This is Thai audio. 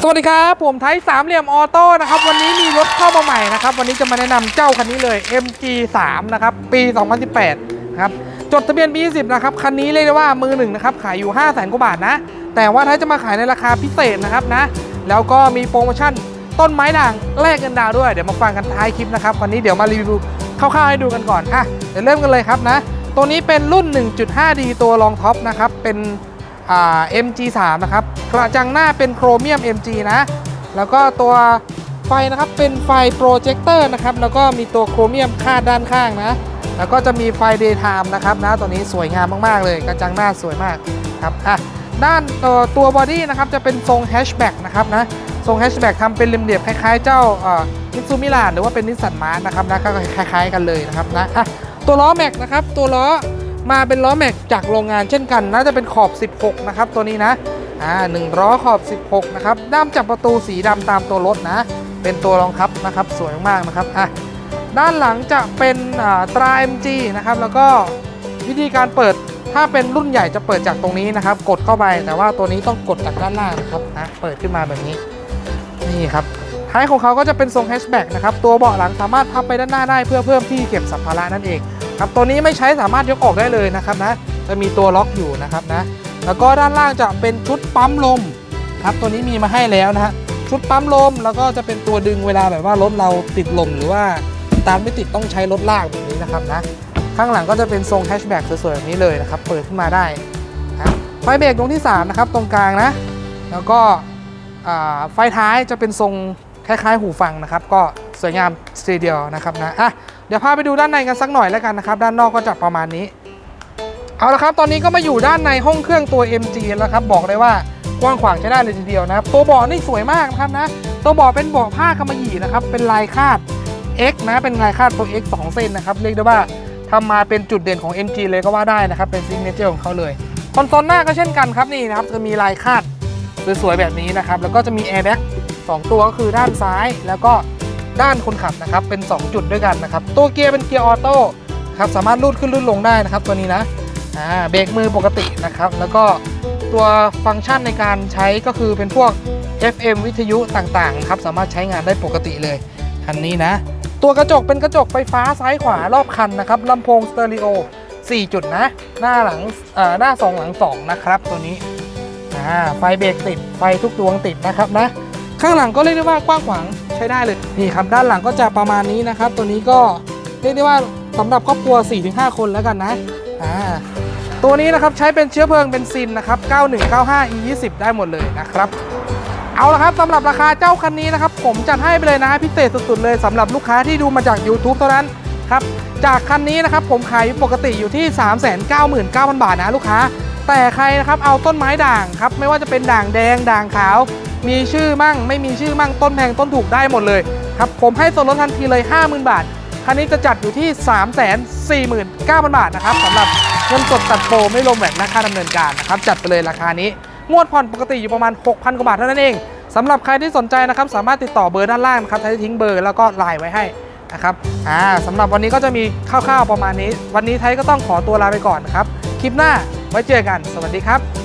สวัสดีครับ ผมไทยสามเหลี่ยมออโต้นะครับ วันนี้มีรถเข้ามาใหม่นะครับ วันนี้จะมาแนะนำเจ้าคันนี้เลย MG3 นะครับ ปี 2018นะครับ จดทะเบียนปี 20 นะครับ คันนี้เรียกได้ว่ามือหนึ่งนะครับ ขายอยู่ 5 0 0 0 0 0 กว่าบาทนะ แต่ว่าไทยจะมาขายในราคาพิเศษนะครับนะ แล้วก็มีโปรโมชั่นต้นไม้ด่างแลกเงินดาวด้วย เดี๋ยวมาฟังกันท้ายคลิปนะครับ วันนี้เดี๋ยวมารีวิวคร่าวๆให้ดูกันก่อนอะเดี๋ยวเริ่มกันเลยครับนะ ตัวนี้เป็นรุ่น 1.5D ตัวรองท็อปนะครับ เป็น MG3 นะครับ กระจังหน้าเป็นโครเมียม MG นะ แล้วก็ตัวไฟนะครับเป็นไฟโปรเจคเตอร์นะครับ แล้วก็มีตัวโครเมียมคาดด้านข้างนะ แล้วก็จะมีไฟ Daytime นะครับนะตัวนี้สวยงามมาก ๆ เลย กระจังหน้าสวยมากครับอะด้านตัวตัวบอดี้นะครับจะเป็นทรงแฮชแบ็กนะครับนะทรงแฮชแบ็กทำเป็นริมเหลี่ยมคล้ายๆ เจ้ามิตซูมิลานหรือว่าเป็นนิสสันมาร์นะครับนะก็คล้าย ๆ กันเลยนะครับนะอะตัวล้อแม็กนะครับตัวล้อ มาเป็นล้อแม็กจากโรงงานเช่นกันน่าจะเป็นขอบ 16 นะครับ ตัวนี้นะอ่าหนึ่งล้อขอบ 16 นะครับด้ามจับประตูสีดำตามตัวรถนะ เป็นตัวรองทับนะครับสวยมากนะครับอะด้านหลังจะเป็นอ่าตรา MG นะครับแล้วก็วิธีการเปิดถ้าเป็นรุ่นใหญ่จะเปิดจากตรงนี้นะครับ กดเข้าไปแต่ว่าตัวนี้ต้องกดจากด้านล่างนะครับนะเปิดขึ้นมาแบบนี้นี่ครับท้ายของเขาก็จะเป็นทรงแฮชแบ็กนะครับตัวเบาะหลังสามารถพับไปด้านหน้าได้เพื่อเพิ่มที่เก็บสัมภาระนั่นเอง ครับตัวนี้ไม่ใช้สามารถยกออกได้เลยนะครับนะจะมีตัวล็อกอยู่นะครับนะแล้วก็ด้านล่างจะเป็นชุดปั๊มลมครับตัวนี้มีมาให้แล้วนะฮะชุดปั๊มลมแล้วก็จะเป็นตัวดึงเวลาแบบว่ารถเราติดลมหรือว่าตามไม่ติดต้องใช้รถลากแบบนี้นะครับนะข้างหลังก็จะเป็นทรงแฮชแบ็กสวยๆแบบนี้เลยนะครับเปิดขึ้นมาได้นะไฟเบรกตรงที่3นะครับตรงกลางนะ แล้วก็ไฟท้ายจะเป็นทรงคล้ายๆ หูฟังนะครับ ก็สวยงามสีเดียวนะครับนะอะ ดี๋ยวพาไปดูด้านในกันสักหน่อยแล้วกันนะครับ ด้านนอกก็จะประมาณนี้ เอาละครับ ตอนนี้ก็มาอยู่ด้านในห้องเครื่องตัว MG แล้วครับ บอกเลยว่ากว้างขวางใช้ได้เลยทีเดียวนะครับ ตัวเบาะนี่สวยมากนะครับนะ ตัวเบาะเป็นเบาะผ้ากำมะหยี่นะครับ เป็นลายคาด X นะ เป็นลายคาดตัว X 2 เส้นนะครับ เรียกได้ว่าทำมาเป็นจุดเด่นของ MG เลยก็ว่าได้นะครับ เป็นซิงเกิลเจอร์ของเขาเลย คอนโซลหน้าก็เช่นกันครับนี่นะครับ จะมีลายคาดสวยๆแบบนี้นะครับ แล้วก็จะมีแอร์แบ็กสองตัวก็คือด้านซ้ายแล้วก็ ด้านคนขับนะครับเป็น 2 จุดด้วยกันนะครับตัวเกียร์เป็นเกียร์ออโต้ครับสามารถลูดขึ้นลูดลงได้นะครับ ตัวนี้นะอ่าเบรกมือปกตินะครับ แล้วก็ตัวฟังก์ชันในการใช้ก็คือเป็นพวก FM วิทยุต่างๆครับสามารถใช้งานได้ปกติเลยคันนี้นะ ตัวกระจกเป็นกระจกไฟฟ้าซ้ายขวารอบคันนะครับลำโพงสเตอริโอ4 จุดนะ หน้าหลังอ่าหน้า 2 หลัง 2 นะครับ ตัวนี้ไฟเบรกติด ไฟทุกดวงติดนะครับนะ ข้างหลังก็เรียกได้ว่ากว้างขวาง ใช้ได้เลยนี่ครับด้านหลังก็จะประมาณนี้นะครับ ตัวนี้ก็เรียกได้ว่าสำหรับครอบครัว 4-5 คนแล้วกันนะอ่าตัวนี้นะครับใช้เป็นเชื้อเพลิงเบนซินนะครับ 9195 E20 ได้หมดเลยนะครับ เอาละครับสำหรับราคาเจ้าคันนี้นะครับ ผมจัดให้ไปเลยนะฮะพิเศษสุดๆเลยสำหรับลูกค้าที่ดูมาจาก YouTube เท่านั้นครับจากคันนี้นะครับผมขายปกติอยู่ที่ 399,000 บาทนะลูกค้า แต่ใครนะครับเอาต้นไม้ด่างครับไม่ว่าจะเป็นด่างแดงด่างขาว มีชื่อมั่ง ไม่มีชื่อมั่งต้นแพงต้นถูกได้หมดเลยครับผมให้ส่วนลดทันทีเลย 50,000 บาท คันนี้จะจัดอยู่ที่ 349,000 บาทนะครับสำหรับเงินสดตัดโปรไม่รวมแหวนและค่าดำเนินการนะครับจัดไปเลยราคานี้ งวดผ่อนปกติอยู่ประมาณ 6,000 กว่าบาทเท่านั้นเองสำหรับใครที่สนใจนะครับสามารถติดต่อเบอร์ด้านล่างนะครับไทยทิ้งเบอร์แล้วก็ไลน์ไว้ให้นะครับอ่าสำหรับวันนี้ก็จะมีคร่าวๆประมาณนี้ วันนี้ไทยก็ต้องขอตัวลาไปก่อนนะครับคลิปหน้าไว้เจอกัน สวัสดีครับ